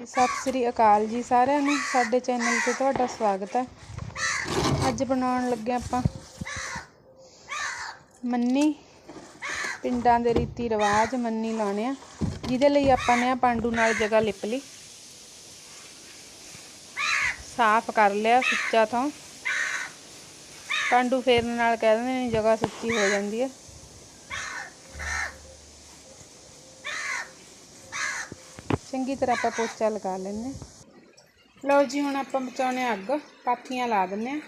ਸਤਿ ਸ੍ਰੀ ਅਕਾਲ ਜੀ ਸਾਰਿਆਂ ਨੂੰ। ਸਾਡੇ ਚੈਨਲ ਤੇ ਤੁਹਾਡਾ ਸਵਾਗਤ ਹੈ। ਅੱਜ ਬਣਾਉਣ ਲੱਗੇ ਆਪਾਂ ਮੰਨੀ, ਪਿੰਡਾਂ ਦੇ ਰੀਤੀ ਰਿਵਾਜ ਮੰਨੀ ਲਾਉਣੇ ਆ, ਜਿਹਦੇ ਲਈ ਆਪਾਂ ਨੇ ਆ ਪਾਂਡੂ ਨਾਲ ਜਗ੍ਹਾ ਲਿਪ ਲਈ। ਸਾਫ਼ ਕਰ ਲਿਆ ਸੁੱਚਾ ਤੋਂ ਪਾਂਡੂ ਫੇਰਨ ਨਾਲ ਕਹਿ ਦਿੰਦੇ ਨੇ ਜਗ੍ਹਾ ਸੁੱਚੀ ਹੋ ਜਾਂਦੀ ਹੈ। ਚੰਗੀ ਤਰ੍ਹਾਂ ਆਪਾਂ ਪੋਚਾ ਲਗਾ ਲੈਂਦੇ ਲਓ ਜੀ, ਹੁਣ ਆਪਾਂ ਬਚਾਉਣੇ ਅੱਗ। ਪਾਥੀਆਂ ਲਾ ਦਿੰਨੇ ਆ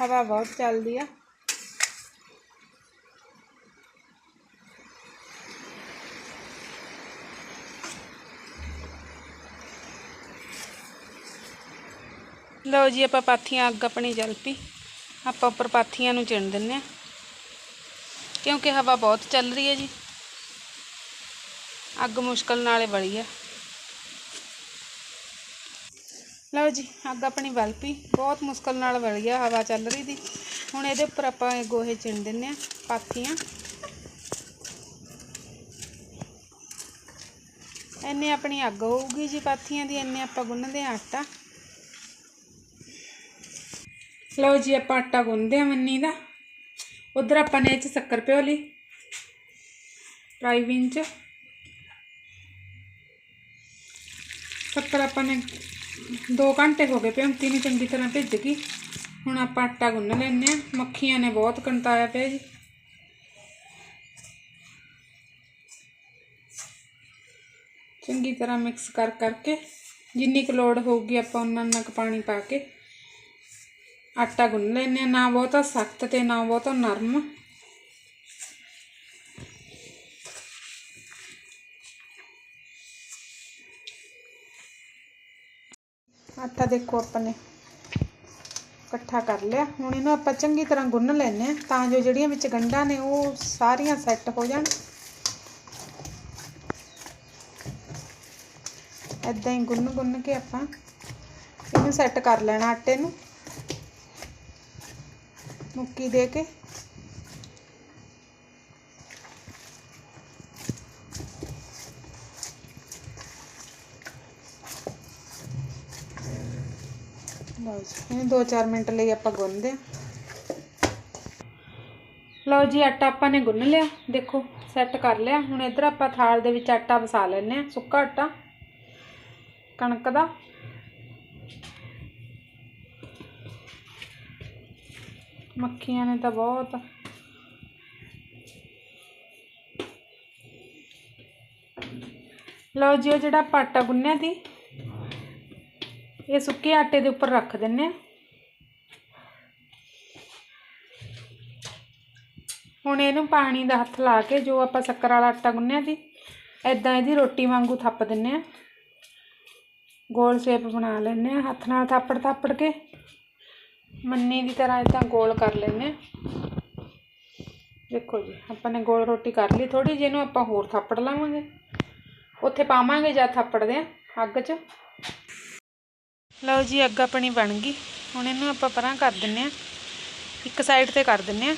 ਹਵਾ ਬਹੁਤ ਚੱਲਦੀ ਆ। ਲਓ ਜੀ, ਆਪਾਂ ਪਾਥੀਆਂ ਅੱਗ ਆਪਣੀ ਜਲ ਪਈ ਆਪਾਂ ਉੱਪਰ ਪਾਥੀਆਂ ਨੂੰ ਚਿਣ ਦਿੰਨੇ ਆ ਕਿਉਂਕਿ ਹਵਾ ਬਹੁਤ ਚੱਲ ਰਹੀ ਹੈ ਜੀ। ਅੱਗ ਮੁਸ਼ਕਲ ਨਾਲੇ ਬੜੀ ਆ। ਲਓ ਜੀ, ਅੱਗ ਆਪਣੀ ਬਲ ਪਈ। ਬਹੁਤ ਮੁਸ਼ਕਲ ਨਾਲ ਬਲੀ ਆ ਹਵਾ ਚੱਲ ਰਹੀ ਦੀ। ਹੁਣ ਇਹਦੇ ਉੱਪਰ ਆਪਾਂ ਗੋਹੇ ਚਿਣ ਦਿੰਨੇ ਆ ਪਾਥੀਆਂ। ਇੰਨੇ ਆਪਣੀ ਅੱਗ ਹੋਊਗੀ ਜੀ ਪਾਥੀਆਂ ਦੀ, ਇੰਨੇ ਆਪਾਂ ਗੁੰਨਦੇ ਆ ਆਟਾ। ਲਓ ਜੀ, ਆਪਾਂ ਆਟਾ ਗੁੰਨਦੇ ਆ ਮੰਨੀ ਦਾ। ਉਧਰ ਆਪਾਂ ਨੇ ਇਹ ਚ ਸ਼ੱਕਰ ਪਿਓ ਲਈ ਫਰਾਈਵਿਨ ਚ। ਸ਼ੱਕਰ ਆਪਾਂ ਨੇ 2 ਘੰਟੇ ਹੋ ਗਏ ਭਿਉਂਤੀ ਨੂੰ ਚੰਗੀ ਤਰ੍ਹਾਂ ਭਿੱਜ ਗਈ। ਹੁਣ ਆਪਾਂ ਆਟਾ ਗੁੰਨ ਲੈਨੇ ਆ ਮੱਖੀਆਂ ਨੇ ਬਹੁਤ ਕੰਟਾਇਆ ਪਿਆ ਜੀ। ਚੰਗੀ ਤਰ੍ਹਾਂ ਮਿਕਸ ਕਰ ਕਰਕੇ, ਜਿੰਨੀ ਕੁ ਲੋੜ ਹੋਊਗੀ ਆਪਾਂ ਉਹਨਾਂ ਨਾਲ ਪਾਣੀ ਪਾ ਕੇ ਆਟਾ ਗੁੰਨ ਲੈਨੇ ਆ ਨਾ ਬਹੁਤਾ ਸਖਤ ਤੇ ਨਾ ਬਹੁਤਾ ਨਰਮ ਆਟਾ ਦੇਖੋ ਆਪਾਂ ਨੇ ਇਕੱਠਾ ਕਰ ਲਿਆ ਹੁਣ ਇਹਨੂੰ ਆਪਾਂ ਚੰਗੀ ਤਰ੍ਹਾਂ ਗੁੰਨ ਲੈਨੇ ਆ ਤਾਂ ਜੋ ਜਿਹੜੀਆਂ ਵਿੱਚ ਗੰਢਾਂ ਨੇ ਉਹ ਸਾਰੀਆਂ ਸੈੱਟ ਹੋ ਜਾਣ ਐਦਾਂ ਹੀ ਗੁੰਨ ਗੁੰਨ ਕੇ ਆਪਾਂ ਇਹਨੂੰ ਸੈੱਟ ਕਰ ਲੈਣਾ ਆਟੇ ਨੂੰ ਮੁੱਕੀ ਦੇ ਕੇ। ਲਓ ਇਹਨੂੰ 2-4 ਮਿੰਟ ਲਈ ਆਪਾਂ ਗੁੰਨਦੇ ਹਾਂ। ਲਓ ਜੀ, ਆਟਾ ਆਪਾਂ ਨੇ ਗੁੰਨ ਲਿਆ। ਦੇਖੋ ਸੈੱਟ ਕਰ ਲਿਆ। ਹੁਣ ਇਧਰ ਆਪਾਂ ਥਾਲ ਦੇ ਵਿੱਚ ਆਟਾ ਵਸਾ ਲੈਨੇ ਆ ਸੁੱਕਾ ਆਟਾ। ਕਣਕ ਦਾ। ਮੱਖੀਆਂ ਨੇ ਤਾਂ ਬਹੁਤ। ਲਓ ਜੀ, ਉਹ ਜਿਹੜਾ ਆਪਾਂ ਆਟਾ ਗੁੰਨਿਆ ਸੀ, ਇਹ ਸੁੱਕੇ ਆਟੇ ਦੇ ਉੱਪਰ ਰੱਖ ਦਿੰਨੇ ਆ ਹੁਣ ਇਹਨੂੰ ਪਾਣੀ ਦਾ ਹੱਥ ਲਾ ਕੇ, ਜੋ ਆਪਾਂ ਸ਼ੱਕਰ ਵਾਲਾ ਆਟਾ ਗੁੰਨਿਆ ਸੀ ਐਦਾਂ ਇਹਦੀ ਰੋਟੀ ਵਾਂਗੂ ਥੱਪ ਦਿੰਨੇ ਆ ਗੋਲ ਸ਼ੇਪ ਬਣਾ ਲੈਂਦੇ ਆ ਹੱਥ ਨਾਲ ਥਾਪੜ ਥਾਪੜ ਕੇ। ਮੰਨੀ ਦੀ ਤਰ੍ਹਾਂ ਇਦਾਂ ਗੋਲ ਕਰ ਲੈਨੇ ਆ ਦੇਖੋ ਜੀ, ਆਪਾਂ ਨੇ ਗੋਲ ਰੋਟੀ ਕਰ ਲਈ ਥੋੜੀ ਜਿਹੀ, ਇਹਨੂੰ ਆਪਾਂ ਹੋਰ ਥਾਪੜ ਲਾਵਾਂਗੇ। ਉੱਥੇ ਪਾਵਾਂਗੇ ਜਾਂ ਥਾਪੜਦੇ ਆ ਅੱਗ 'ਚ। ਲਓ ਜੀ, ਅੱਗ ਆਪਣੀ ਬਣ ਗਈ। ਹੁਣ ਇਹਨੂੰ ਆਪਾਂ ਪਰਾਂ ਕਰ ਦਿੰਨੇ ਆ ਇੱਕ ਸਾਈਡ ਤੇ ਕਰ ਦਿੰਨੇ ਆ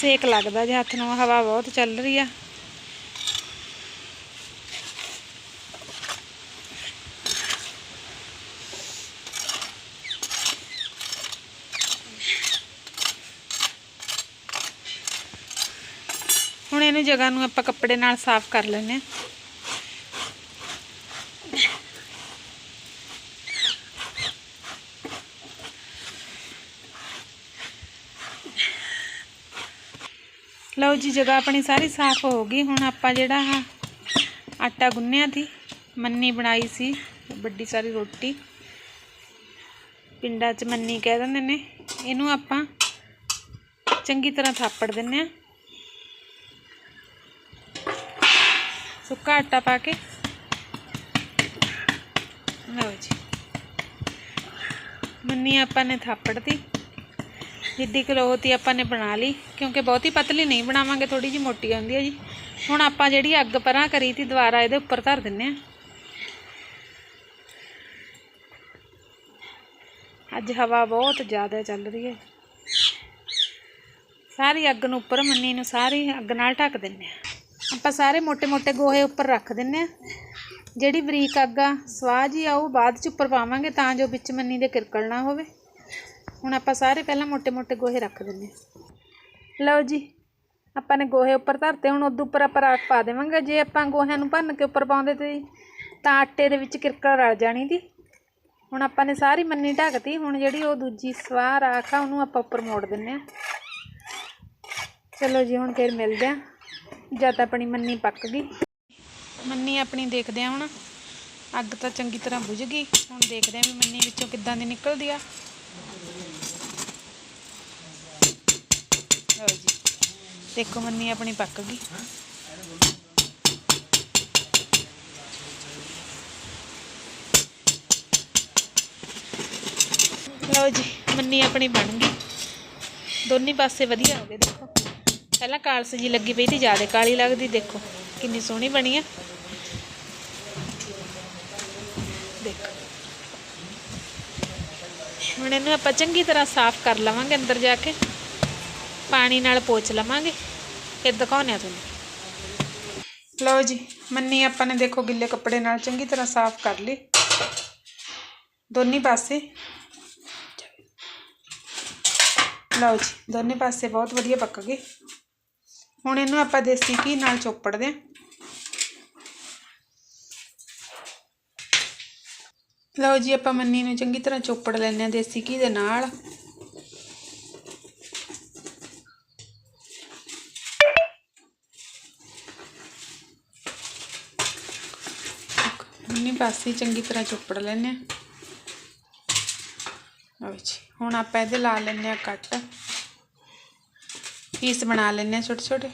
ਸੇਕ ਲੱਗਦਾ ਜੇ, ਹੱਥ ਨੂੰ ਹਵਾ ਬਹੁਤ ਚੱਲ ਰਹੀ ਆ। ਇਹਨੂੰ ਜਗ੍ਹਾ ਨੂੰ ਆਪਾਂ ਕੱਪੜੇ ਨਾਲ ਸਾਫ਼ ਕਰ ਲੈਨੇ ਆ ਲਓ ਜੀ, ਜਗ੍ਹਾ ਆਪਣੀ ਸਾਰੀ ਸਾਫ਼ ਹੋ ਗਈ। ਹੁਣ ਆਪਾਂ ਜਿਹੜਾ ਆ ਆਟਾ ਗੁੰਨਿਆ ਸੀ, ਮੰਨੀ ਬਣਾਈ ਸੀ, ਵੱਡੀ ਸਾਰੀ ਰੋਟੀ। ਪਿੰਡਾਂ 'ਚ ਮੰਨੀ ਕਹਿ ਦਿੰਦੇ ਨੇ। ਇਹਨੂੰ ਆਪਾਂ ਚੰਗੀ ਤਰ੍ਹਾਂ ਥਾਪੜ ਦਿੰਨੇ ਆ ਸੁੱਕਾ ਆਟਾ ਪਾ ਕੇ ਲਓ ਜੀ। ਮੰਨੀ ਆਪਾਂ ਨੇ ਥਾਪੜ ਥਾਪੜਤੀ ਜਿੱਦੀ ਕਿਲੋ ਤੀ ਆਪਾਂ ਨੇ ਬਣਾ ਲਈ, ਕਿਉਂਕਿ ਬਹੁਤੀ ਪਤਲੀ ਨਹੀਂ ਬਣਾਵਾਂਗੇ ਥੋੜੀ ਜਿਹੀ ਮੋਟੀ ਆਉਂਦੀ ਹੈ ਜੀ। ਹੁਣ ਆਪਾਂ ਜਿਹੜੀ ਅੱਗ ਪਰਾਂ ਕਰੀ ਤੀ, ਦੁਬਾਰਾ ਇਹਦੇ ਉੱਪਰ ਧਰ ਦਿੰਨੇ ਆ। ਅੱਜ ਹਵਾ ਬਹੁਤ ਜ਼ਿਆਦਾ ਚੱਲ ਰਹੀ ਹੈ। ਸਾਰੀ ਅੱਗ ਨੂੰ ਉੱਪਰ ਮੰਨੀ ਨੂੰ ਸਾਰੀ ਅੱਗ ਨਾਲ ਢੱਕ ਦਿੰਨੇ ਆ। ਆਪਾਂ ਸਾਰੇ ਮੋਟੇ ਮੋਟੇ ਗੋਹੇ ਉੱਪਰ ਰੱਖ ਦਿੰਨੇ ਆ। ਜਿਹੜੀ ਬਰੀਕ ਆਗਾ ਸਵਾਹ ਜੀ ਆ, ਉਹ ਬਾਅਦ ਚ ਉੱਪਰ ਪਾਵਾਂਗੇ ਤਾਂ ਜੋ ਵਿੱਚ ਮੰਨੀ ਦੇ ਕਿਰਕਲ ਨਾ ਹੋਵੇ। ਹੁਣ ਆਪਾਂ ਸਾਰੇ ਪਹਿਲਾਂ ਮੋਟੇ ਮੋਟੇ ਗੋਹੇ ਰੱਖ ਦਿੰਨੇ ਲਓ ਜੀ, ਆਪਾਂ ਨੇ ਗੋਹੇ ਉੱਪਰ ਧਰਤੇ, ਹੁਣ ਉਦੋਂ ਉੱਪਰ ਆਪਾਂ ਰਾਖ ਪਾ ਦੇਵਾਂਗੇ। ਜੇ ਆਪਾਂ ਗੋਹਿਆਂ ਨੂੰ ਭੰਨ ਕੇ ਉੱਪਰ ਪਾਉਂਦੇ ਤੇ ਤਾਂ ਆਟੇ ਦੇ ਵਿੱਚ ਕਿਰਕਲ ਰਲ ਜਾਣੀ ਦੀ। ਹੁਣ ਆਪਾਂ ਨੇ ਸਾਰੀ ਮੰਨੀ ਢੱਕਤੀ, ਹੁਣ ਜਿਹੜੀ ਉਹ ਦੂਜੀ ਸਵਾਹ ਰਾਖ ਆ, ਉਹਨੂੰ ਆਪਾਂ ਉੱਪਰ ਮੋੜ ਦਿੰਨੇ ਆ। ਚਲੋ ਜੀ, ਹੁਣ ਫੇਰ ਮਿਲਦੇ ਆ। ਜਾਂ ਤਾਂ ਆਪਣੀ ਮੰਨੀ ਪੱਕ ਗਈ। ਮੰਨੀ ਆਪਣੀ ਦੇਖਦੇ ਆ ਹੁਣ। ਅੱਗ ਤਾਂ ਚੰਗੀ ਤਰ੍ਹਾਂ ਬੁਝ ਗਈ। ਹੁਣ ਦੇਖਦੇ ਆ ਵੀ ਮੰਨੀ ਵਿੱਚੋਂ ਕਿੱਦਾਂ ਦੀ ਨਿਕਲਦੀ ਆ। ਲਓ ਜੀ। ਦੇਖੋ ਮੰਨੀ ਆਪਣੀ ਪੱਕ ਗਈ। ਲਓ ਜੀ, ਮੰਨੀ ਆਪਣੀ ਬਣ ਗਈ। ਦੋਨੇ ਪਾਸੇ ਵਧੀਆ ਹੋ ਗਏ, ਦੇਖੋ। ਪਹਿਲਾਂ ਕਾਲਸ ਜੀ ਲੱਗੀ ਪਈ ਸੀ, ਜ਼ਿਆਦਾ ਕਾਲੀ ਲੱਗਦੀ, ਦੇਖੋ ਕਿੰਨੀ ਸੋਹਣੀ ਬਣੀ ਆ। ਦੇਖੋ। ਹੁਣ ਇਹਨੂੰ ਆਪਾਂ ਚੰਗੀ ਤਰ੍ਹਾਂ ਸਾਫ਼ ਕਰ ਲਵਾਂਗੇ ਅੰਦਰ ਜਾ ਕੇ। ਪਾਣੀ ਨਾਲ ਪੋਚ ਲਵਾਂਗੇ। ਫਿਰ ਦਿਖਾਉਂਦੇ ਆ ਤੁਹਾਨੂੰ। ਲਓ ਜੀ, ਮੰਨੀ ਆਪਾਂ ਨੇ ਦੇਖੋ ਗਿੱਲੇ ਕੱਪੜੇ ਨਾਲ ਚੰਗੀ ਤਰ੍ਹਾਂ ਸਾਫ਼ ਕਰ ਲਈ ਦੋਨੀ ਪਾਸੇ। ਲਓ ਜੀ, ਦੋਨੇ ਪਾਸੇ ਬਹੁਤ ਵਧੀਆ ਪੱਕ ਗਏ। ਹੁਣ ਇਹਨੂੰ ਆਪਾਂ ਦੇਸੀ ਘੀ ਨਾਲ ਚੋਪੜਦੇ ਹਾਂ। ਲਓ ਜੀ, ਆਪਾਂ ਮੰਨੀ ਨੂੰ ਚੰਗੀ ਤਰ੍ਹਾਂ ਚੋਪੜ ਲੈਂਦੇ ਹਾਂ ਦੇਸੀ ਘੀ ਦੇ ਨਾਲ। ਮੰਨੀ ਪਾਸੇ ਚੰਗੀ ਤਰ੍ਹਾਂ ਚੋਪੜ ਲੈਂਦੇ ਹਾਂ। ਲਓ ਜੀ, ਹੁਣ ਆਪਾਂ ਇਹਦੇ ਲਾ ਲੈਂਦੇ ਆ ਕੱਟ। ਪੀਸ ਬਣਾ ਲੈਂਦੇ ਆ ਛੋਟੇ ਛੋਟੇ।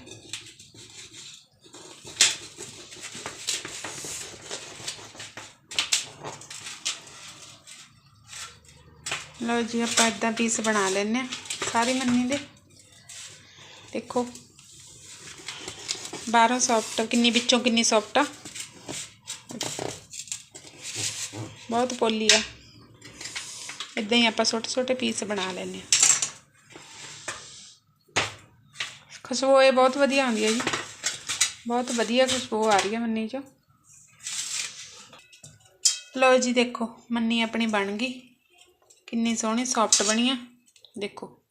ਲਓ ਜੀ, ਆਪਾਂ ਇਦਾਂ ਪੀਸ ਬਣਾ ਲੈਂਦੇ ਆ ਸਾਰੀ ਮੰਨੀ ਦੇ। ਦੇਖੋ, ਬਾਹਰੋਂ ਸੌਫਟ ਕਿੰਨੀ ਵਿੱਚੋਂ ਕਿੰਨੀ ਸੌਫਟ ਆ। ਬਹੁਤ ਪੋਲੀ ਆ। ਇਦਾਂ ਹੀ ਆਪਾਂ ਛੋਟੇ ਛੋਟੇ ਪੀਸ ਬਣਾ ਲੈਂਦੇ ਆ ਖੁਸ਼ਬੂ ਇਹ ਬਹੁਤ ਵਧੀਆ ਆਉਂਦੀ ਹੈ ਜੀ। ਬਹੁਤ ਵਧੀਆ ਖੁਸ਼ਬੂ ਆ ਰਹੀ ਹੈ ਮੰਨੀ ਚੋਂ। ਲਓ ਜੀ ਦੇਖੋ, ਮੰਨੀ ਆਪਣੀ ਬਣ ਗਈ। ਕਿੰਨੀ ਸੋਹਣੀ ਸੌਫਟ ਬਣੀ ਆ। ਦੇਖੋ।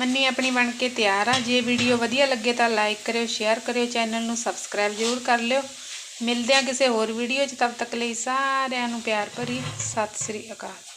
ਮੰਨੀ ਆਪਣੀ ਬਣ ਕੇ ਤਿਆਰ ਆ। ਜੇ ਵੀਡੀਓ ਵਧੀਆ ਲੱਗੇ ਤਾਂ ਲਾਈਕ ਕਰਿਓ ਸ਼ੇਅਰ ਕਰਿਓ ਚੈਨਲ ਨੂੰ ਸਬਸਕ੍ਰਾਈਬ ਜ਼ਰੂਰ ਕਰ ਲਿਓ। ਮਿਲਦੇ ਆ ਕਿਸੇ ਹੋਰ ਵੀਡੀਓ 'ਚ। ਤਦ ਤੱਕ ਲਈ ਸਾਰਿਆਂ ਨੂੰ ਪਿਆਰ ਭਰੀ। ਸਤਿ ਸ੍ਰੀ ਅਕਾਲ।